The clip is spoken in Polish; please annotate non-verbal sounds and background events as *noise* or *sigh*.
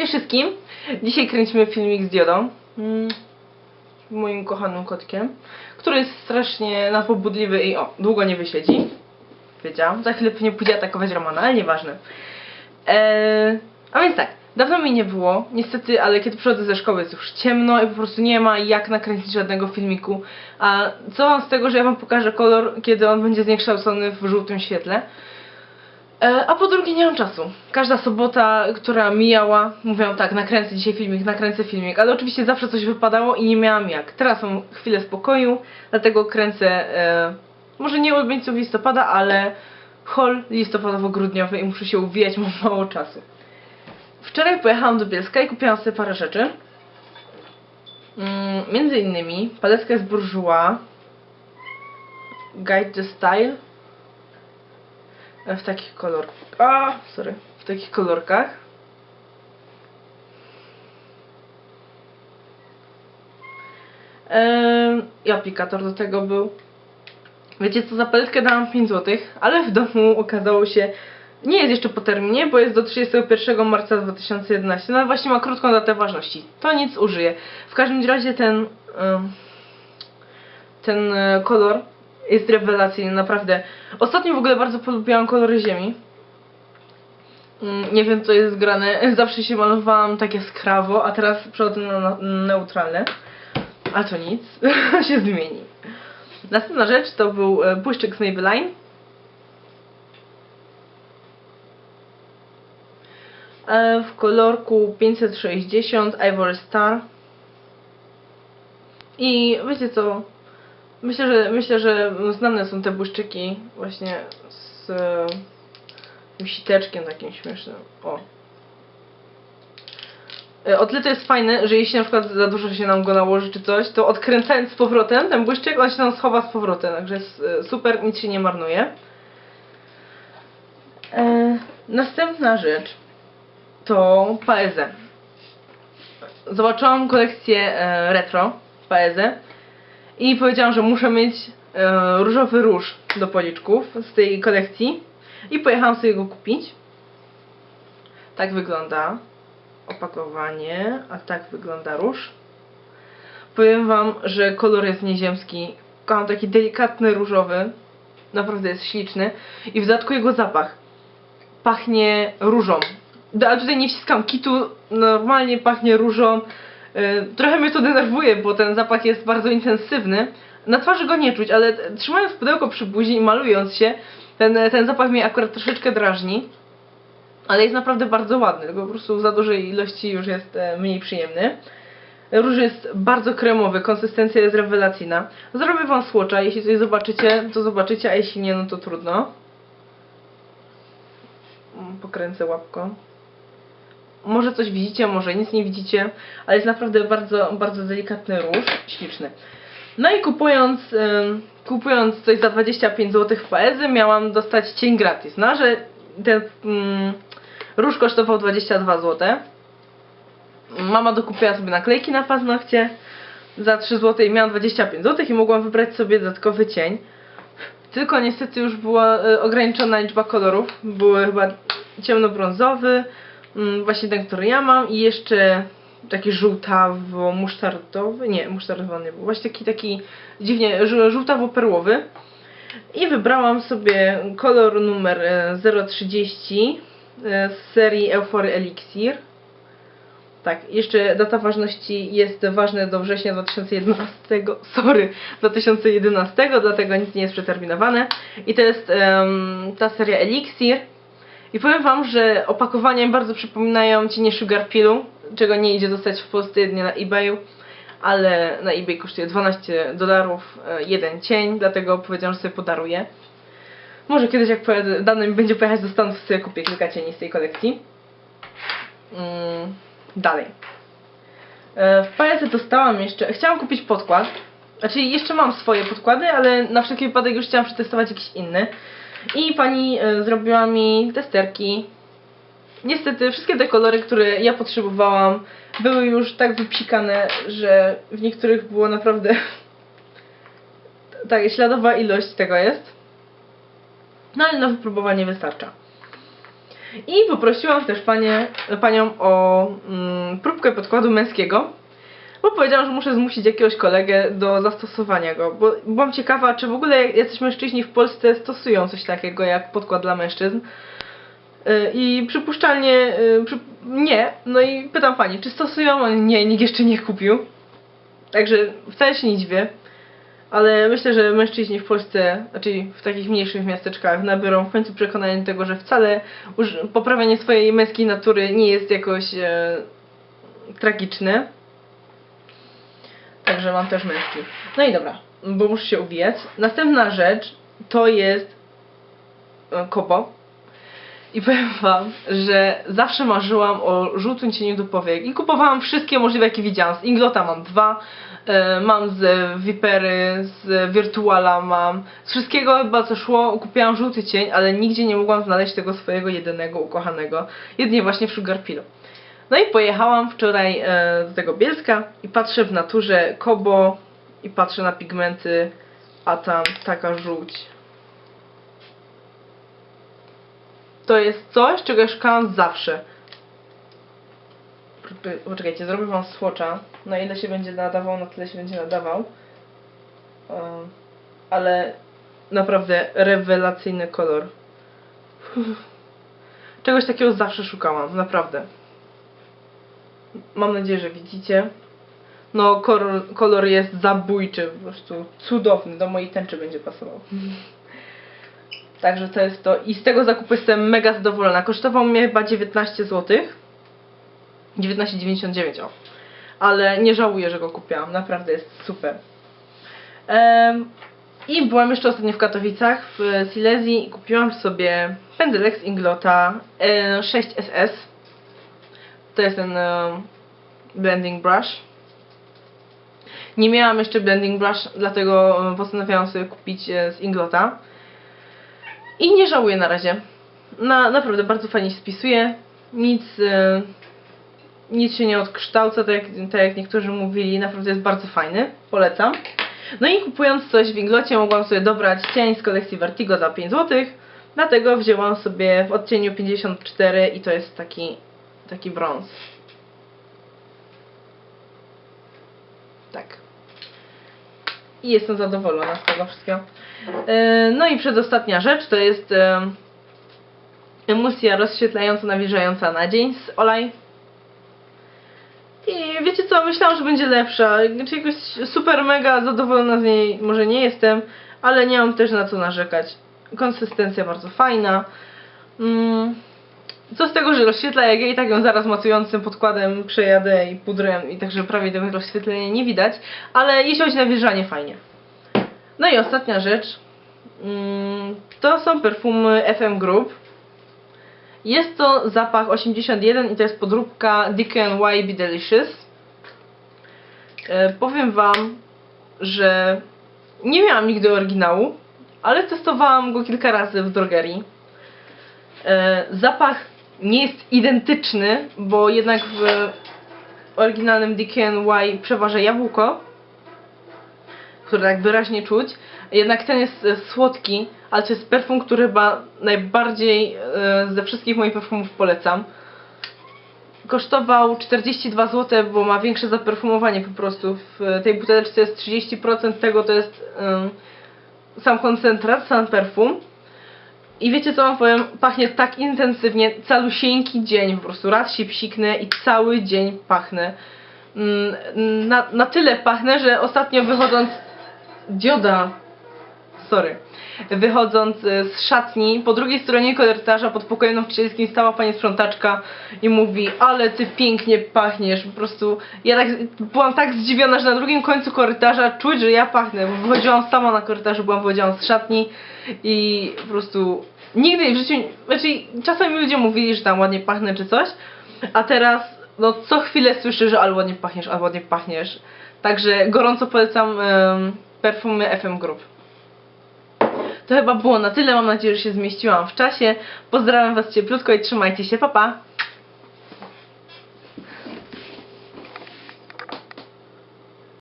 Cześć wszystkim! Dzisiaj kręcimy filmik z Diodą, mm, moim kochanym kotkiem, który jest strasznie nadpobudliwy i o, długo nie wysiedzi. Wiedziałam, za chwilę pewnie pójdzie atakować Romana, ale nieważne. Eee, a więc tak, dawno mi nie było, niestety, ale kiedy przychodzę ze szkoły jest już ciemno i po prostu nie ma jak nakręcić żadnego filmiku. A co z tego, że ja wam pokażę kolor, kiedy on będzie zniekształcony w żółtym świetle? E, A po drugie nie mam czasu. Każda sobota, która mijała, mówiłam tak, nakręcę dzisiaj filmik, nakręcę filmik, ale oczywiście zawsze coś wypadało i nie miałam jak. Teraz mam chwilę spokoju, dlatego kręcę e, może nie ulubieńców listopada, ale hol listopadowo-grudniowy i muszę się uwijać, mam mało czasu. Wczoraj pojechałam do Bielska i kupiłam sobie parę rzeczy. Mm, między innymi paletkę z Bourjois, Guide the Style, w takich kolorkach. Sorry. W takich kolorkach. Ehm, I aplikator do tego był. Wiecie co, za paletkę dałam 5 zł, ale w domu okazało się, nie jest jeszcze po terminie, bo jest do 31 marca 2011, no właśnie ma krótką datę ważności. To nic użyję. W każdym razie ten, ten e, kolor jest rewelacyjny, naprawdę. Ostatnio w ogóle bardzo polubiłam kolory ziemi. Mm, Nie wiem co jest grane. *laughs* Zawsze się malowałam takie skrawo, a teraz przechodzę na, neutralne. A to nic, *laughs* się zmieni. Następna rzecz to był e, błyszczyk z Maybelline. E, W kolorku 560 Ivory Star. I wiecie co? Myślę, że myślę, że znane są te błyszczyki właśnie z e, siteczkiem takim śmiesznym. O. E, to jest fajne, że jeśli na przykład za dużo się nam go nałoży czy coś, to odkręcając z powrotem ten błyszczyk, on się nam schowa z powrotem, także jest e, super, nic się nie marnuje. E, następna rzecz to Paeze. Zobaczyłam kolekcję e, retro Paeze i powiedziałam, że muszę mieć e, różowy róż do policzków z tej kolekcji i pojechałam sobie go kupić. Tak wygląda opakowanie, a tak wygląda róż. Powiem wam, że kolor jest nieziemski. Kocham taki delikatny różowy. Naprawdę jest śliczny. I w dodatku jego zapach. Pachnie różą. Da- A tutaj nie wciskam kitu, normalnie pachnie różą. Y, Trochę mnie to denerwuje, bo ten zapach jest bardzo intensywny. Na twarzy go nie czuć, ale trzymając pudełko przy buzi i malując się, ten, ten zapach mnie akurat troszeczkę drażni. Ale jest naprawdę bardzo ładny, tylko po prostu za dużej ilości już jest e, mniej przyjemny. Róż jest bardzo kremowy, konsystencja jest rewelacyjna. Zrobię wam słocza, jeśli coś zobaczycie, to zobaczycie, a jeśli nie, no to trudno. Mm, Pokręcę łapką. Może coś widzicie, może nic nie widzicie, ale jest naprawdę bardzo, bardzo delikatny róż, śliczny. No i kupując, kupując coś za 25 zł w Paezy, miałam dostać cień gratis. No, że ten mm, róż kosztował 22 zł. Mama dokupiła sobie naklejki na paznokcie za 3 zł i miałam 25 zł i mogłam wybrać sobie dodatkowy cień. Tylko niestety już była y, ograniczona liczba kolorów. Były chyba ciemnobrązowy, właśnie ten, który ja mam i jeszcze taki żółtawo-musztardowy, nie, musztardowy nie był, właśnie taki, taki dziwnie żół- żółtawo-perłowy. I wybrałam sobie kolor numer e, 030 e, z serii Euphory Elixir. Tak, jeszcze data ważności jest ważna do września 2011, *laughs* sorry, 2011, dlatego nic nie jest przeterminowane. I to jest em, ta seria Elixir. I powiem wam, że opakowania bardzo przypominają cienie Sugar Pillu, czego nie idzie dostać w Polsce jedynie na eBayu, ale na eBay kosztuje 12 dolarów e, jeden cień, dlatego powiedziałam, że sobie podaruję. Może kiedyś jak pojadę, mi będzie pojechać do Stanów, sobie kupię kilka cieni z tej kolekcji. Mm, dalej. E, W palece dostałam jeszcze, chciałam kupić podkład. Znaczy jeszcze mam swoje podkłady, ale na wszelki wypadek już chciałam przetestować jakiś inny. I pani e, zrobiła mi testerki. Niestety wszystkie te kolory, które ja potrzebowałam, były już tak wypsikane, że w niektórych było naprawdę *laughs* tak, śladowa ilość tego jest. No ale na wypróbowanie wystarcza. I poprosiłam też panie, panią o mm, próbkę podkładu męskiego, bo powiedziałam, że muszę zmusić jakiegoś kolegę do zastosowania go, bo byłam ciekawa, czy w ogóle jacyś mężczyźni w Polsce stosują coś takiego jak podkład dla mężczyzn. Y, I przypuszczalnie y, nie. No i pytam pani, czy stosują? Nie, nikt jeszcze nie kupił. Także wcale się nie dziwię. Ale myślę, że mężczyźni w Polsce, znaczy w takich mniejszych miasteczkach, nabiorą w końcu przekonania do tego, że wcale poprawianie swojej męskiej natury nie jest jakoś e, tragiczne. Także mam też męski. No i dobra, bo muszę się uwijać. Następna rzecz to jest e, kobo. I powiem wam, że zawsze marzyłam o żółtym cieniu do powiek i kupowałam wszystkie możliwe jakie widziałam. Z Inglota mam dwa, e, mam z Vipery, z Virtuala mam. Z wszystkiego chyba co szło kupiłam żółty cień, ale nigdzie nie mogłam znaleźć tego swojego jedynego ukochanego. Jedynie właśnie w Sugar Pillow. No i pojechałam wczoraj e, do tego Bielska i patrzę w naturze Kobo i patrzę na pigmenty, a tam taka żółć. To jest coś, czego szukałam zawsze. Poczekaj- Poczekajcie, zrobię wam swatcha. Na ile się będzie nadawał, na tyle się będzie nadawał. Um, ale naprawdę rewelacyjny kolor. Czegoś takiego zawsze szukałam, naprawdę. Mam nadzieję, że widzicie. No, kolor, kolor jest zabójczy, po prostu cudowny. Do mojej tęczy będzie pasował. *laughs* Także to jest to. I z tego zakupu jestem mega zadowolona. Kosztował mnie chyba 19 zł. 19,99 o. Ale nie żałuję, że go kupiłam. Naprawdę jest super. I byłam jeszcze ostatnio w Katowicach, w Silesii i kupiłam sobie pędzelek z Inglota e, 6SS. To jest ten e, blending brush. Nie miałam jeszcze blending brush, dlatego e, postanowiłam sobie kupić e, z Inglota. I nie żałuję na razie. Na, naprawdę bardzo fajnie się spisuje. Nic, nic się nie odkształca, tak jak, tak jak niektórzy mówili. Naprawdę jest bardzo fajny. Polecam. No i kupując coś w Inglocie mogłam sobie dobrać cień z kolekcji Vertigo za 5 zł. Dlatego wzięłam sobie w odcieniu 54 i to jest taki, taki brąz. Tak. I jestem zadowolona z tego wszystkiego. E, No i przedostatnia rzecz to jest e, emulsja rozświetlająca, nawilżająca na dzień z Olaj. I wiecie co, myślałam, że będzie lepsza. Znaczy jakoś super mega zadowolona z niej może nie jestem, ale nie mam też na co narzekać. Konsystencja bardzo fajna. Mm. Co z tego, że rozświetla, jak ja i tak ją zaraz matującym podkładem przejadę i pudrem i także prawie tego rozświetlenia nie widać, ale jeśli chodzi o nawilżanie, fajnie. No i ostatnia rzecz. Mm, To są perfumy FM Group. Jest to zapach 81 i to jest podróbka DKNY Be Delicious. E, powiem Wam, że nie miałam nigdy oryginału, ale testowałam go kilka razy w drogerii. E, zapach nie jest identyczny, bo jednak w oryginalnym DKNY przeważa jabłko, które tak wyraźnie czuć. Jednak ten jest e, słodki, ale to jest perfum, który chyba najbardziej e, ze wszystkich moich perfumów polecam. Kosztował 42 zł, bo ma większe zaperfumowanie po prostu. W tej buteleczce jest 30% tego, to jest sam koncentrat, sam perfum. I wiecie co wam powiem? Pachnie tak intensywnie, calusieńki dzień, po prostu raz się psiknę i cały dzień pachnę. Mm, Na, na tyle pachnę, że ostatnio wychodząc Dzioda. Sorry. Wychodząc e, z szatni, po drugiej stronie korytarza pod pokojem nauczycielskim stała pani sprzątaczka i mówi, ale ty pięknie pachniesz. Po prostu ja tak, byłam tak zdziwiona, że na drugim końcu korytarza czuć, że ja pachnę, bo wychodziłam sama na korytarzu, byłam wychodziłam z szatni i po prostu nigdy w życiu, znaczy czasami ludzie mówili, że tam ładnie pachnę czy coś, a teraz no co chwilę słyszę, że albo ładnie pachniesz, albo ładnie pachniesz. Także gorąco polecam em, perfumy FM Group. To chyba było na tyle. Mam nadzieję, że się zmieściłam w czasie. Pozdrawiam Was cieplutko i trzymajcie się. Pa, pa!